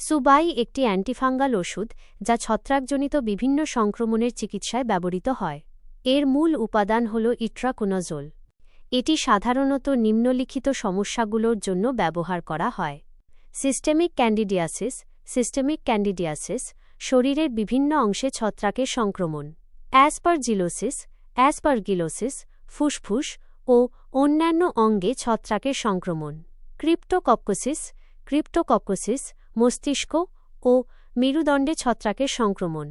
সুবাই একটি অ্যান্টিফাঙ্গাল ওষুধ যা ছত্রাকজনিত বিভিন্ন সংক্রমণের চিকিৎসায় ব্যবহৃত হয়। এর মূল উপাদান হল ইট্রাকুনজোল। এটি সাধারণত নিম্নলিখিত সমস্যাগুলোর জন্য ব্যবহার করা হয়। সিস্টেমিক ক্যান্ডিডিয়াসিস সিস্টেমিক ক্যান্ডিডিয়াসিস, শরীরের বিভিন্ন অংশে ছত্রাকের সংক্রমণ। অ্যাসপারজিলোসিস অ্যাসপারগিলোসিস ফুসফুস ও অন্যান্য অঙ্গে ছত্রাকের সংক্রমণ। ক্রিপ্টোকক্কোসিস ক্রিপ্টোকক্কোসিস মস্তিষ্ক ও মেরুদণ্ডে ছত্রাকের সংক্রমণ।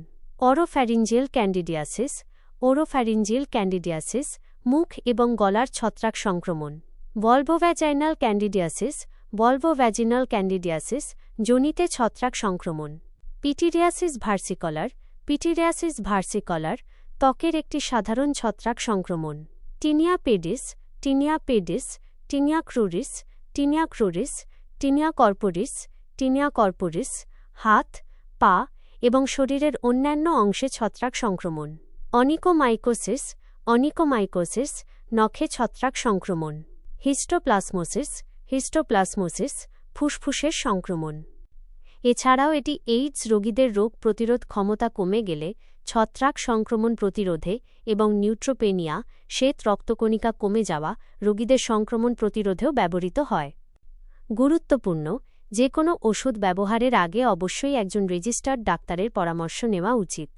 অরোফ্যারিঞ্জিয়াল ক্যান্ডিডিয়াসিস ওরোফ্যারিঞ্জিয়াল ক্যান্ডিডিয়াসিস, মুখ এবং গলার ছত্রাক সংক্রমণ। ভলভোভ্যাজাইনাল ক্যান্ডিডিয়াসিস ভলভোভ্যাজিনাল ক্যান্ডিডিয়াসিস, জনিতে ছত্রাক সংক্রমণ। পিটিরিয়াসিস ভার্সিকলার পিটিরিয়াসিস ভার্সিকলার ত্বকের একটি সাধারণ ছত্রাক সংক্রমণ। Tinea pedis tinea pedis, tinea cruris tinea cruris, tinea corporis tinea corporis, হাত, পা এবং শরীরের অন্যান্য অংশে ছত্রাক সংক্রমণ। অনিকোমাইকোসিস অনিকোমাইকোসিস, নখে ছত্রাক সংক্রমণ। হিস্টোপ্লাসমোসিস হিস্টোপ্লাসমোসিস, ফুসফুসের সংক্রমণ। এছাড়াও এটি এইডস রোগীদের রোগ প্রতিরোধ ক্ষমতা কমে গেলে ছত্রাক সংক্রমণ প্রতিরোধে এবং নিউট্রোপেনিয়া, শ্বেত রক্তকণিকা কমে যাওয়া রোগীদের সংক্রমণ প্রতিরোধেও ব্যবহৃত হয়। গুরুত্বপূর্ণ যে কোনো ওষুধ ব্যবহারের আগে অবশ্যই একজন রেজিস্টার্ড ডাক্তারের পরামর্শ নেওয়া উচিত।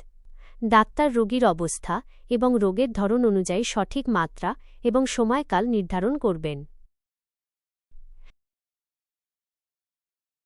ডাক্তার রোগীর অবস্থা এবং রোগের ধরন অনুযায়ী সঠিক মাত্রা এবং সময়কাল নির্ধারণ করবেন।